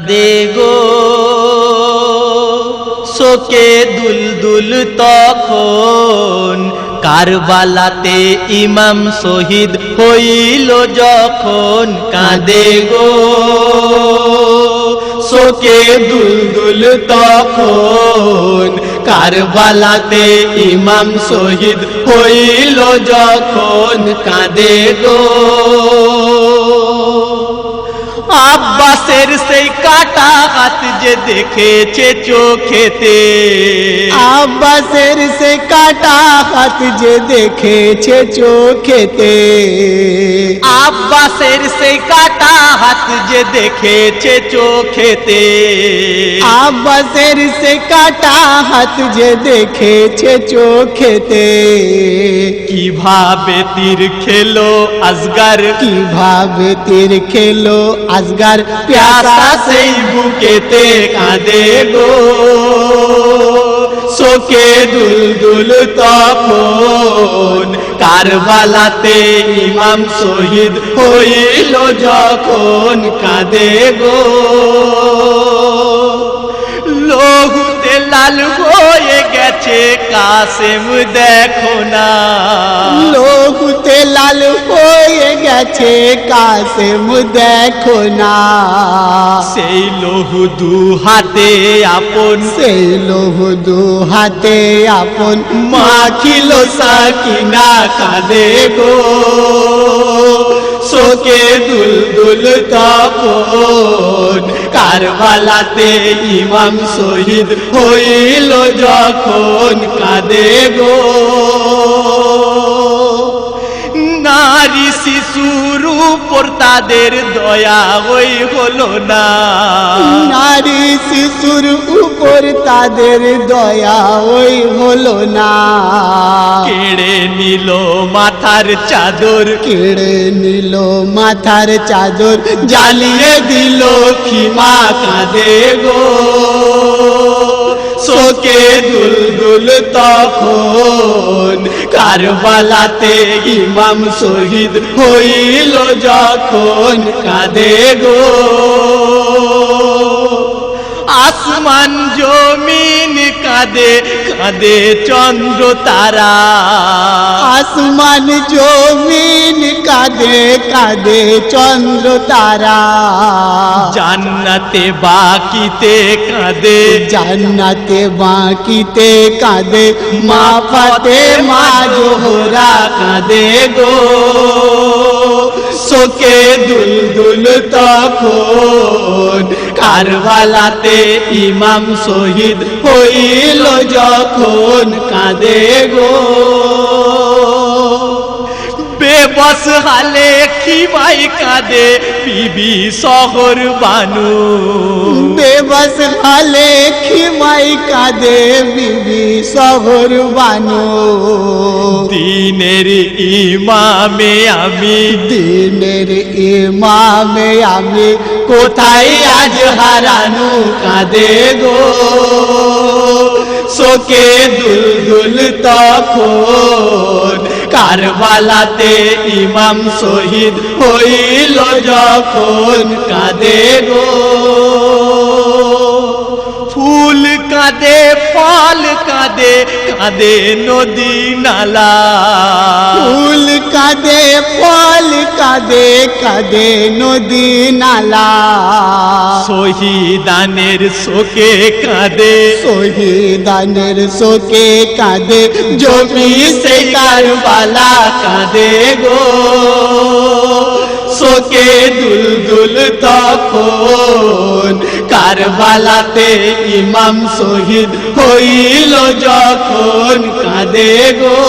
দে গো। শোকে দুলদুল তখন কারবালাতে ইমাম শহীদ হইল যখন। কাঁদে গো। শোকে দুলদুল তখন কারবালাতে ইমাম শহীদ হইল যখন। কাঁদে গো। আব্বাসের সেই কাটা হাত যে দেখেছে চোখেতে আব্বাসের সে কাটা হাত যে দেখেছে চোখেতে আব্বাসের সেই কাটা হাত যে দেখেছে চোখেতে আব্বাসের সে কাটা হাত যে দেখেছে চোখেতে কিভাবে তীর খেলো আজগার কিভাবে তীর খেলো আজগার প্যাসা প্যাসা সেই বুকেতে কাঁদে গো। শোকে দুল তখন কারবালাতে ইমাম শহীদ হইল যখন কাঁদে গো। লহুতে লাল হয়ে গেছে কাসেম দেখো না। লোকুতে লাল হয়ে গেছে কাসেম দেখো না। সেই লহু দু হাতে আপন। সেই লোহ দু হাতে আপন। মাখিল সাকিনা কাঁদে গো। শোকে দুল দুল তখন কারবালাতে ইমাম শহীদ হইল যখন কাঁদে গো। নারী শিশুর উপর তাদের দয়া ওই হলো না। নারী শিশুর উপর তাদের দয়া ওই হলো না। কেড়ে নিল মাথার চাদর। কেড়ে নিল মাথার চাদর জ্বালিয়ে দিল খিমা কাঁদে গো। শোকে দুল দুল তখন কারবালাতে ইমাম শহীদ হইল যখন, কাঁদে গো। আসমান জমিন কাঁদে কাঁদে চন্দ্র তারা। আসমান জমিন কাঁদে কাঁদে চন্দ্র তারা। জান্নাতে বাকিতে কাঁদে। জান্নাতে বাকিতে কাঁদে মা ফাতে মা জোহরা কাঁদে গো। শোকে দুল দুল তখন কারবালাতে ইমাম শহীদ হইল যখন কাঁদে গো। বেবস হালে খিমাই কাঁদে বিবি শহর বানু বেবস হালে খিমাই কাঁদে বিবি শহর বানো দিনের ইমামে আমি। দিনের ইমামে আমি কোথায় আজ হারানু কাঁদে গো? শোকে দুল দুল তখন কারবালাতে ইমাম শহীদ হইল যখন কাঁদে গো। ফুল কাঁদে ফল কাঁদে কাঁদে নদী নালা। কাঁদে ফল কাঁদে কাঁদে নদী নালা। শহীদানের শোকে কাঁদে। শহীদানের শোকে কাঁদে জমি সে কারবালা কাঁদে গো। শোকে দুল দুল তখন কারবালাতে ইমাম শহীদ হইল যখন কাঁদে গো।